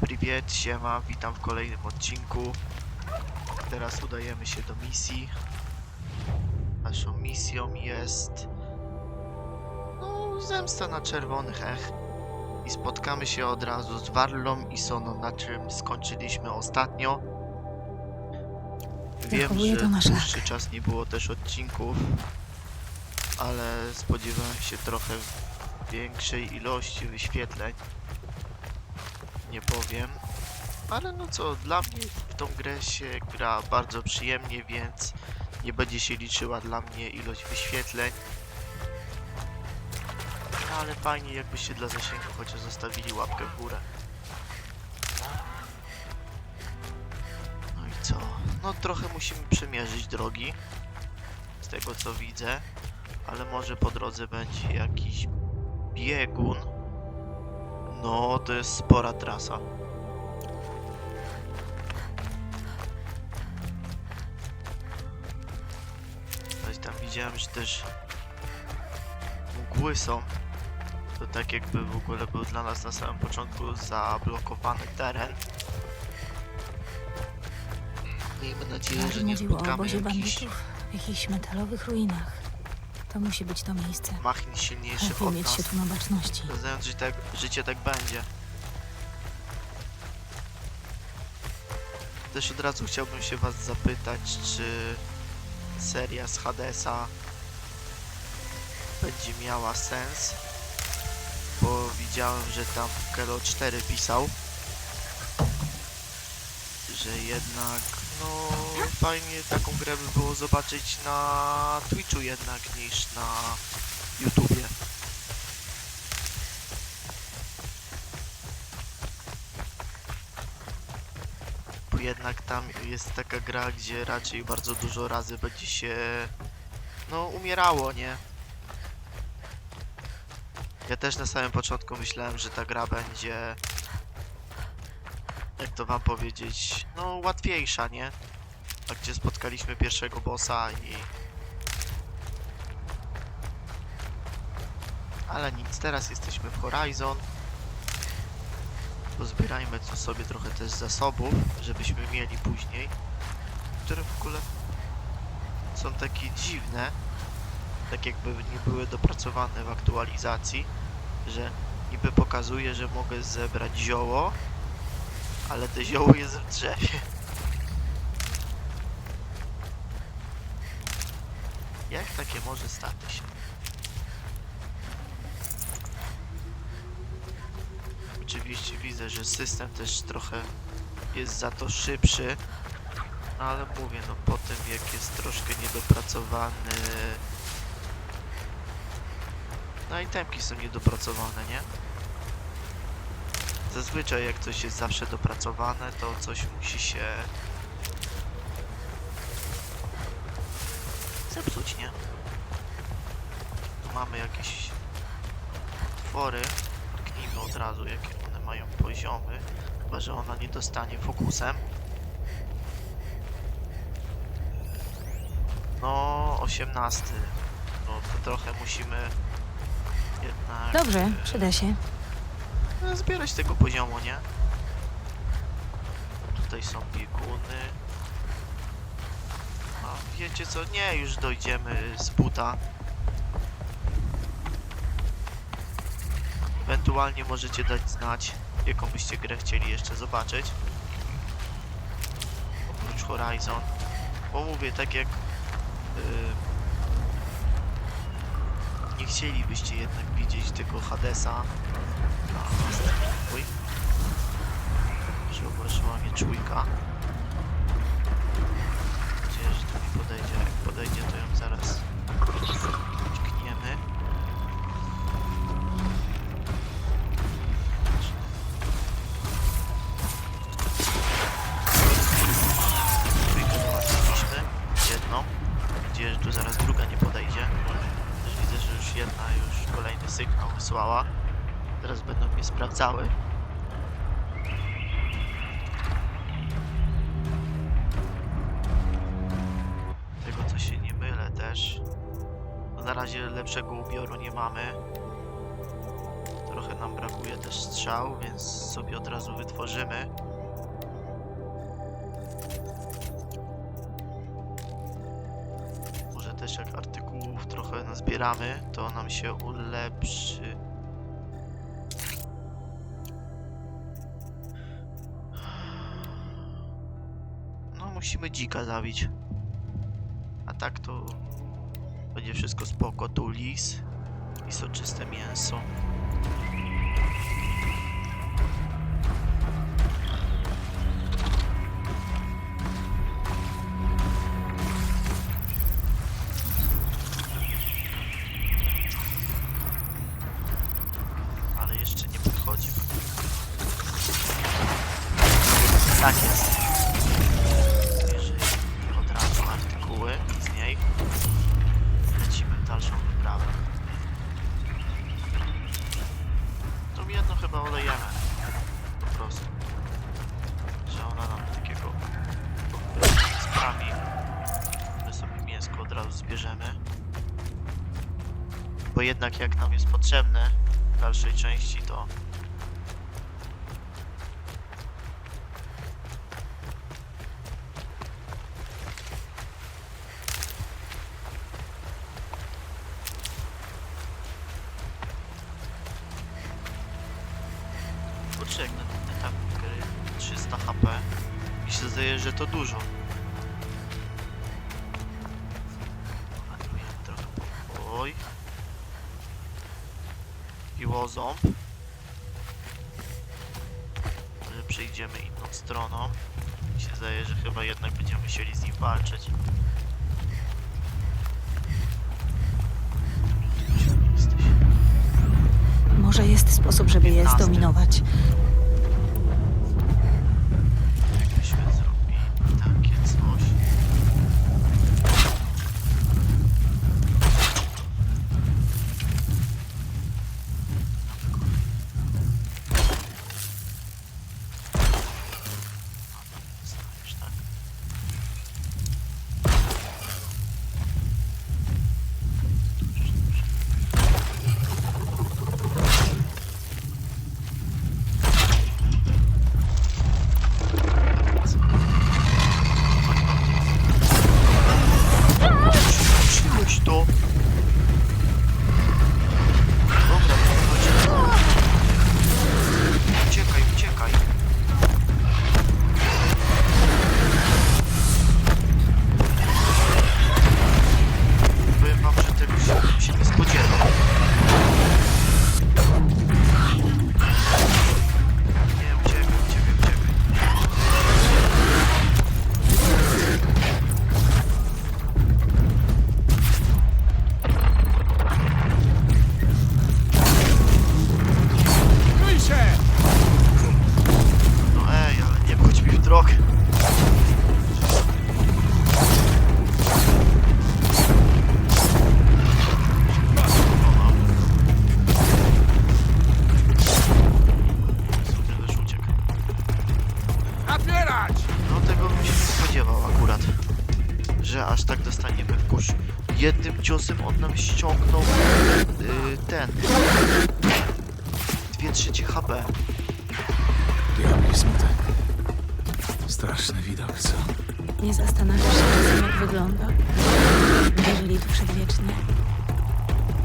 Priwiet, siema, witam w kolejnym odcinku. Teraz udajemy się do misji. Naszą misją jest... No, zemsta na czerwonych ech. I spotkamy się od razu z Warlą i Soną, na czym skończyliśmy ostatnio. Wiem, że dłuższy czas nie było też odcinków, ale spodziewałem się trochę większej ilości wyświetleń. Nie powiem. Ale no co, dla mnie w tą grę się gra bardzo przyjemnie, więc nie będzie się liczyła dla mnie ilość wyświetleń. No ale fajnie jakbyście dla zasięgu chociaż zostawili łapkę w górę. No i co? No trochę musimy przemierzyć drogi. Z tego co widzę. Ale może po drodze będzie jakiś biegun. No, to jest spora trasa. Coś tam widziałem, że też mgły są. To tak jakby w ogóle był dla nas na samym początku zablokowany teren. Miejmy nadzieję, że nie mówił o spotkamy obozie jakichś bandytów w jakichś metalowych ruinach. To musi być to miejsce. machin silniejszych Lepiej od mieć się nas. tu na baczności. Znając, że tak, życie tak będzie. Też od razu chciałbym się was zapytać, czy seria z Hadesa będzie miała sens, bo widziałem, że tam Kelo 4 pisał, że jednak, no fajnie taką grę by było zobaczyć na Twitchu jednak niż na YouTubie. bo jednak tam jest taka gra, gdzie raczej bardzo dużo razy będzie się no umierało, nie? Ja też na samym początku myślałem, że ta gra będzie jak to wam powiedzieć, no łatwiejsza, nie? A gdzie spotkaliśmy pierwszego bossa i ale nic, teraz jesteśmy w Horizon pozbierajmy co sobie trochę też zasobów, żebyśmy mieli później, które w ogóle są takie dziwne, tak jakby nie były dopracowane w aktualizacji, że niby pokazuje, że mogę zebrać zioło, ale to zioło jest w drzewie. Jak takie może stać się? Oczywiście widzę, że system też trochę jest za to szybszy, no ale mówię, no po tym jak jest troszkę niedopracowany... No i temki są niedopracowane, nie? Zazwyczaj jak coś jest zawsze dopracowane, to coś musi się... zepsuć, nie? Tu mamy jakieś twory, Kliknijmy od razu, jakie one mają poziomy. Chyba, że ona nie dostanie fokusem. No, 18. No to trochę musimy jednak Dobrze, przyda się. E, zbierać tego poziomu, nie? Tutaj są bieguny. A wiecie co? Nie, już dojdziemy z buta. Ewentualnie możecie dać znać, jaką byście grę chcieli jeszcze zobaczyć. Oprócz Horizon. Bo mówię, tak jak yy, chcielibyście jednak widzieć tego Hadesa na Oj. Zauważyła mnie czujka. Mam nadzieję, że tu mi podejdzie. Jak podejdzie, to ją zaraz sprawdzały. Tego co się nie mylę też. Bo na razie lepszego ubioru nie mamy. Trochę nam brakuje też strzał, więc sobie od razu wytworzymy. Może też jak artykułów trochę nazbieramy, to nam się ulepszy. Musimy dzika zabić. A tak to będzie wszystko spoko. Tu lis i soczyste mięso. Kurczę, na ten etap gry 300 HP mi się zdaje, że to dużo. Ładujemy trochę pokój. Piłoząb. Może Zdaje, że chyba jednak będziemy musieli z nim walczyć. Może jest sposób, żeby je 15. zdominować.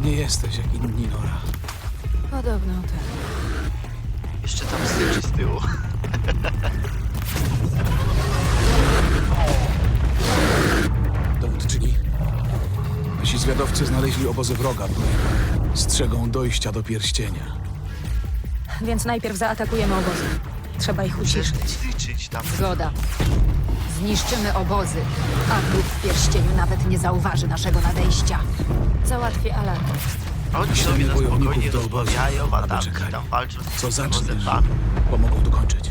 Nie jesteś jak inni, Nora. Podobno tak. Jeszcze tam syczy z tyłu. Dowódczyni. Nasi zwiadowcy znaleźli obozy wroga, które strzegą dojścia do pierścienia. Więc najpierw zaatakujemy obozy. Trzeba ich uciszyć. Tam. Zgoda. Zniszczymy obozy, a wróg w pierścieniu nawet nie zauważy naszego nadejścia. Załatwię alarm. Oni sobie na spokojnie do obozu, rozmawiają, a tam, tam walczą z Co zaczniesz, pomogą dokończyć.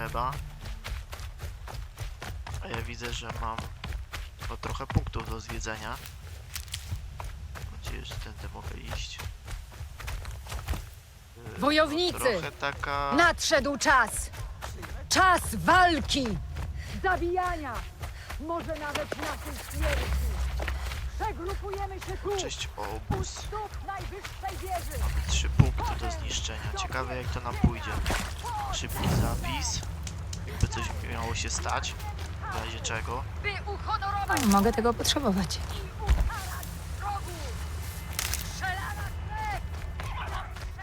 Trzeba. A ja widzę, że mam no, trochę punktów do zwiedzenia. nadzieję, że tędy mogę iść. Yy, Wojownicy! Trochę taka... Nadszedł czas! Czas walki! Zabijania! Może nawet naszej śmierci! Przegrupujemy się tu! Cześć U obóz. stóp najwyższej wieży! Mamy trzy punkty do zniszczenia. Ciekawe jak to nam pójdzie. Szybki zapis. Jakby coś miało się stać. W razie czego. By uhonorować Mogę tego potrzebować. i ukarać wrogów! Strzelana krew!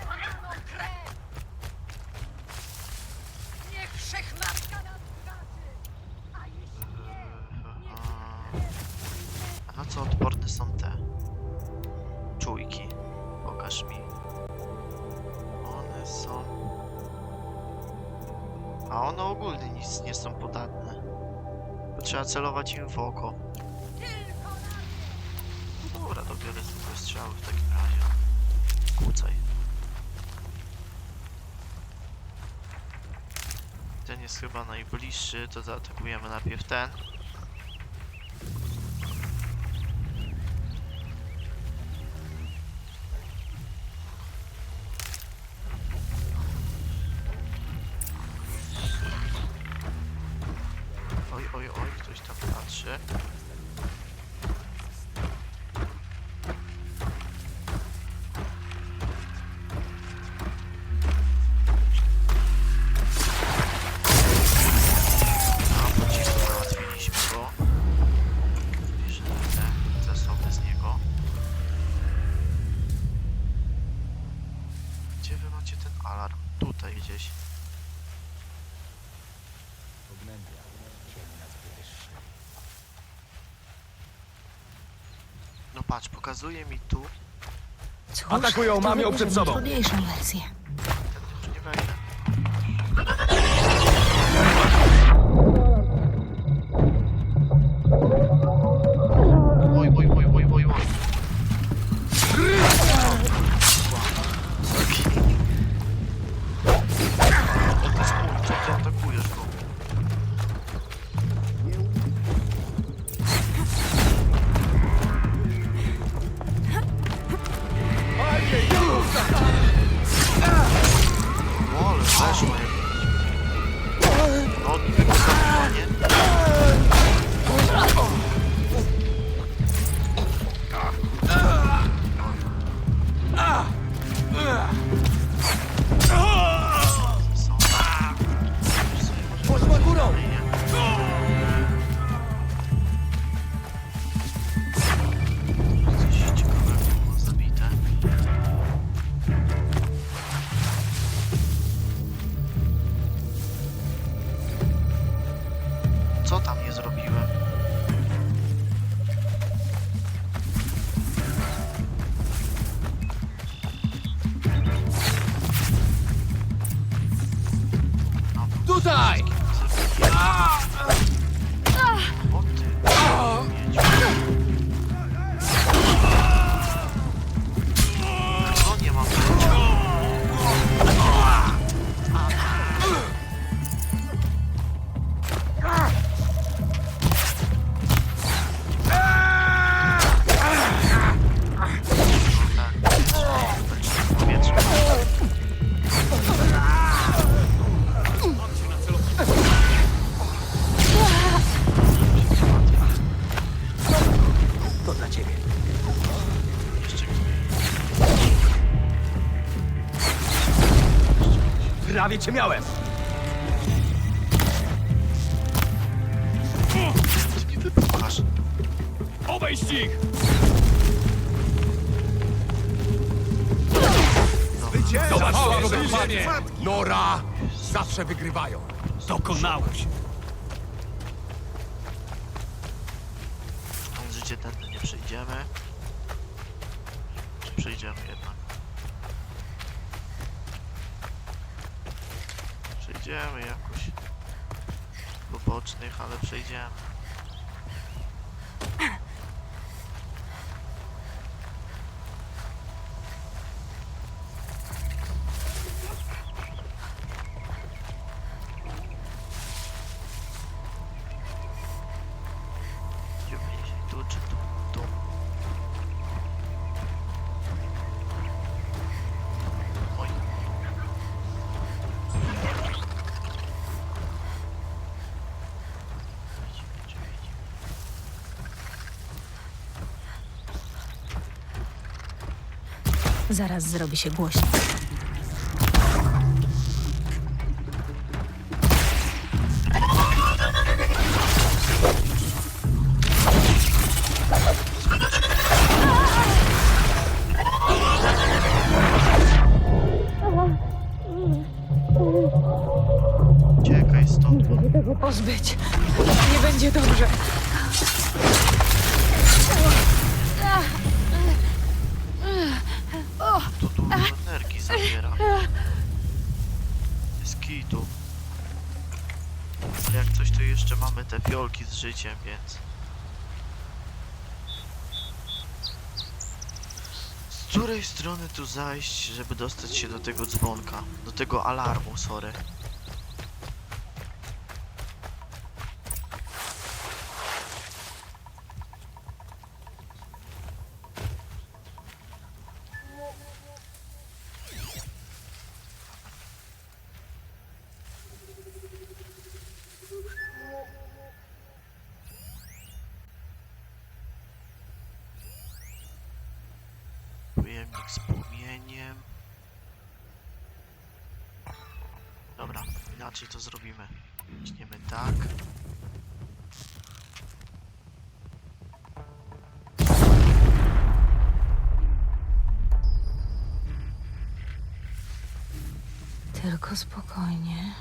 Przelaną krew! Niech wszechmatka nas zgaszy! A jeśli nie, A na co odporne są te czujki? Pokaż mi. One są... A one ogólnie nic nie są podatne. To trzeba celować im w oko. No dobra, dobiorę tylko strzały w takim razie. Kłócaj. Ten jest chyba najbliższy, to zaatakujemy najpierw ten. Pokazuje mi tu. Cóż, Atakują, mam ją przed sobą. Trudniejszą wersję. Tutaj! o Prawie cię miałem. Wypchasz. Obejść ich! Zobacz, wyzwanie! Nora zawsze wygrywają. Dokonałeś! Mam życie tędy nie przejdziemy. Czy przejdziemy jednak? Przejdziemy jakoś. Po bocznych, ale przejdziemy. Zaraz zrobi się głośno. Której strony tu zajść, żeby dostać się do tego dzwonka? Do tego alarmu, sorry. Spokojnie.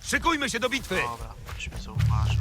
Szykujmy się do bitwy! Dobra, mnie zauważył.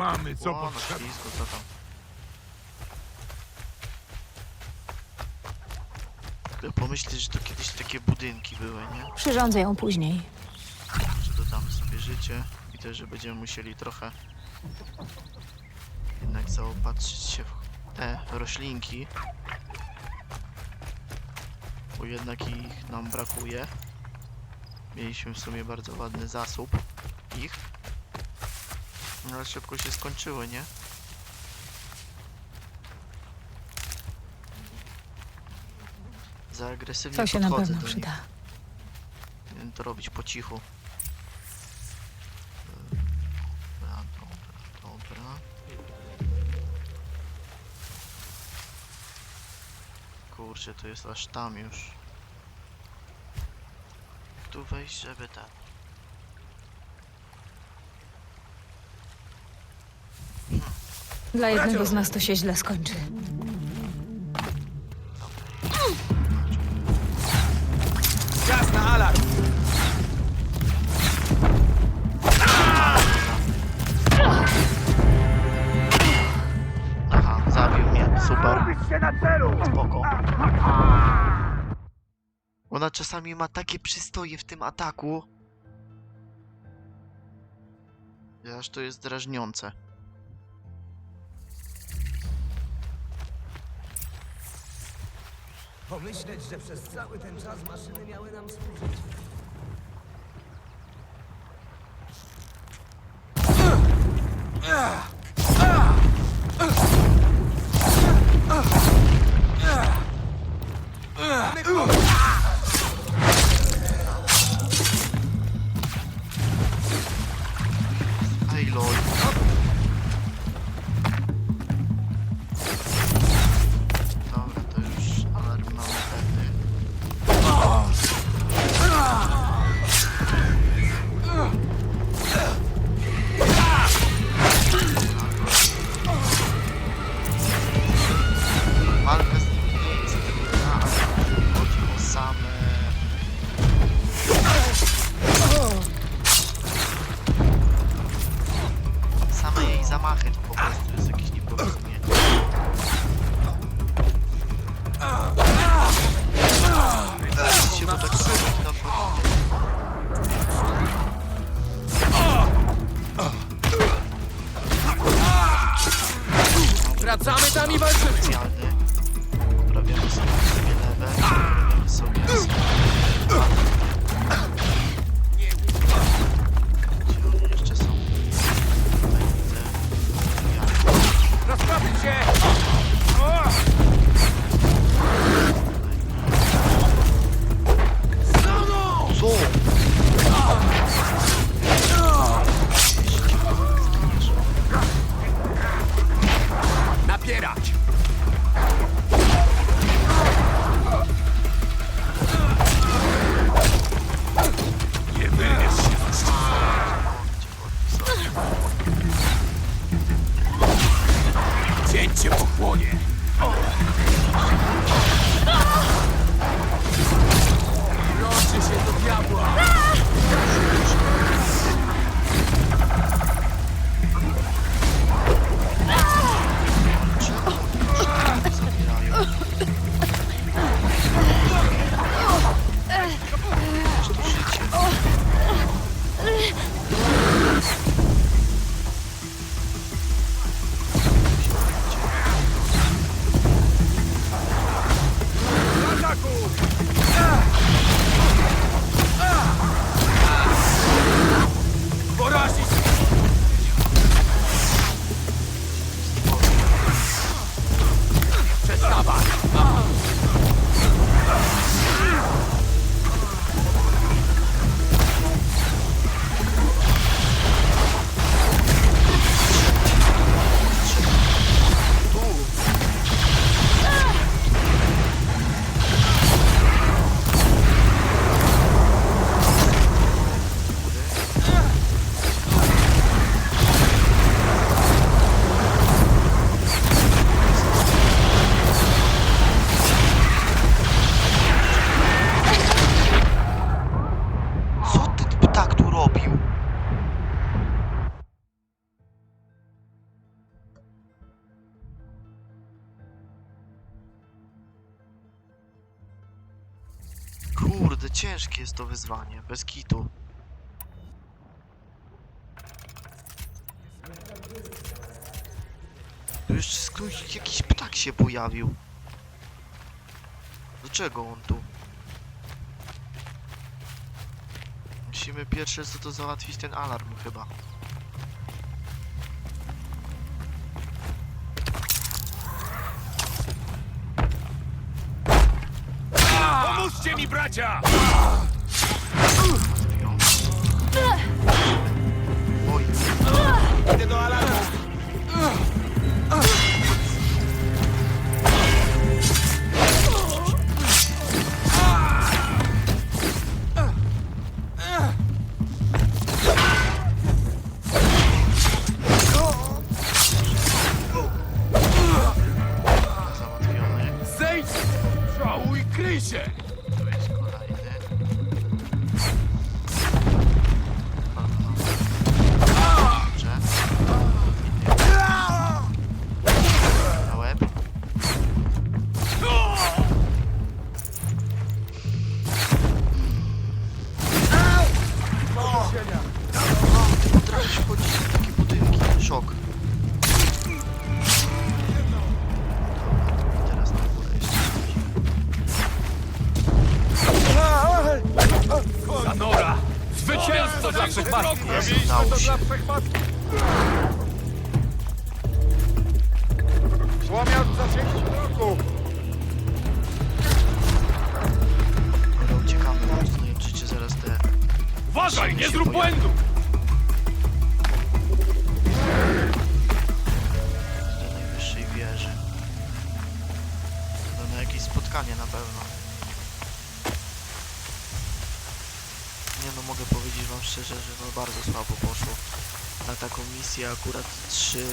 Mamy co o, na potrzeba. ślizgu, co tam? Pomyśleć, że to kiedyś takie budynki były, nie? Przyrządzę ją później. Że dodamy sobie życie i też, że będziemy musieli trochę jednak zaopatrzyć się w te roślinki. Bo jednak ich nam brakuje. Mieliśmy w sumie bardzo ładny zasób ich. No ale szybko się skończyły, nie? Za agresywnie To się na podchodzę pewno do nich. przyda. To robić po cichu. Dobra, dobra, dobra. Kurczę, to jest aż tam już. Tu wejść, żeby ten... Dla jednego z nas to się źle skończy. Czas na alarm! Aha, zabił mnie, super. Spoko. Ona czasami ma takie przystoje w tym ataku. że Aż to jest drażniące. Pomyśleć, że przez cały ten czas maszyny miały nam służyć. Ej Go! Kurde, ciężkie jest to wyzwanie, bez kitu. Tu jeszcze jakiś ptak się pojawił. Dlaczego on tu? Musimy pierwsze co to załatwić ten alarm chyba. Pomóżcie mi, bracia! Idę do alarmu! trzy.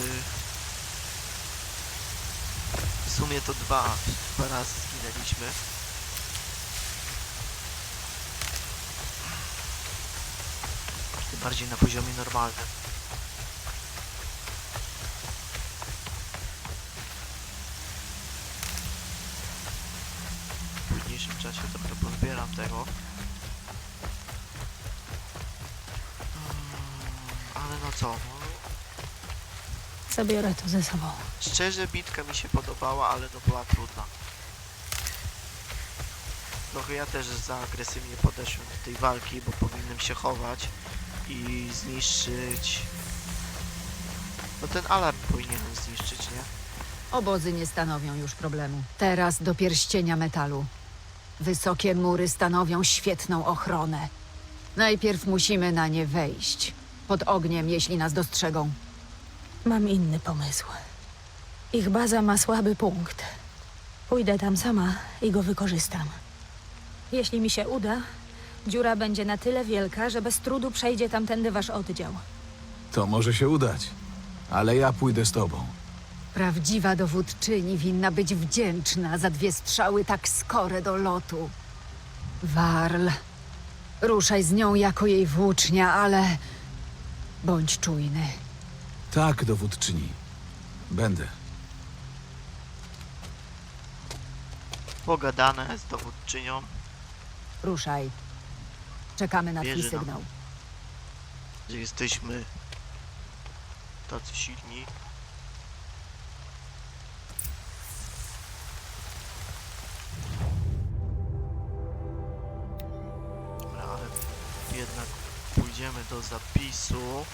W sumie to dwa. Dwa razy zginęliśmy. Tym bardziej na poziomie normalnym. W późniejszym czasie trochę pozbieram tego. Mm, ale no co, no. Zabiorę to ze sobą. Szczerze bitka mi się podobała, ale no była trudna. Trochę ja też za agresywnie podeszłem do tej walki, bo powinienem się chować i zniszczyć... No ten alarm powinienem zniszczyć, nie? Obozy nie stanowią już problemu. Teraz do pierścienia metalu. Wysokie mury stanowią świetną ochronę. Najpierw musimy na nie wejść. Pod ogniem, jeśli nas dostrzegą. Mam inny pomysł. Ich baza ma słaby punkt. Pójdę tam sama i go wykorzystam. Jeśli mi się uda, dziura będzie na tyle wielka, że bez trudu przejdzie tamtędy wasz oddział. To może się udać. Ale ja pójdę z tobą. Prawdziwa dowódczyni winna być wdzięczna za dwie strzały tak skore do lotu. Warl, ruszaj z nią jako jej włócznia, ale bądź czujny. Tak, dowódczyni. Będę. Pogadane z dowódczynią. Ruszaj. Czekamy na twój Wierzy nam. sygnał. że jesteśmy tacy silni. Dobra, ale jednak pójdziemy do zapisu.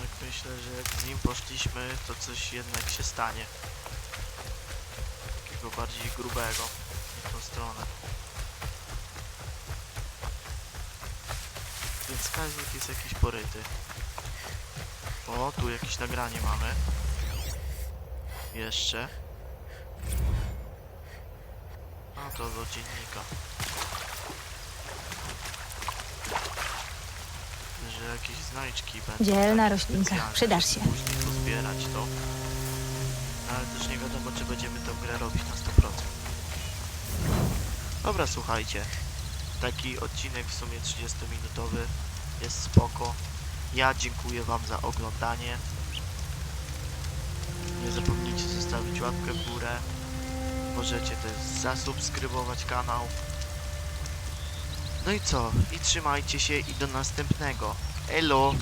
Tak myślę, że jak z nim poszliśmy, to coś jednak się stanie. Takiego bardziej grubego, nie tą stronę. Ten wskaźnik jest jakiś poryty. O, tu jakieś nagranie mamy. Jeszcze. A to do dziennika. Że jakieś znajdźki będą. Dzielna takie roślinka, specjalne, przydasz żeby się. Później pozbierać to. No, ale też nie wiadomo, czy będziemy tę grę robić na 100%. Dobra, słuchajcie. Taki odcinek w sumie 30-minutowy jest spoko. Ja dziękuję Wam za oglądanie. Nie zapomnijcie zostawić łapkę w górę. Możecie też zasubskrybować kanał. No i co? I trzymajcie się i do następnego. Hello.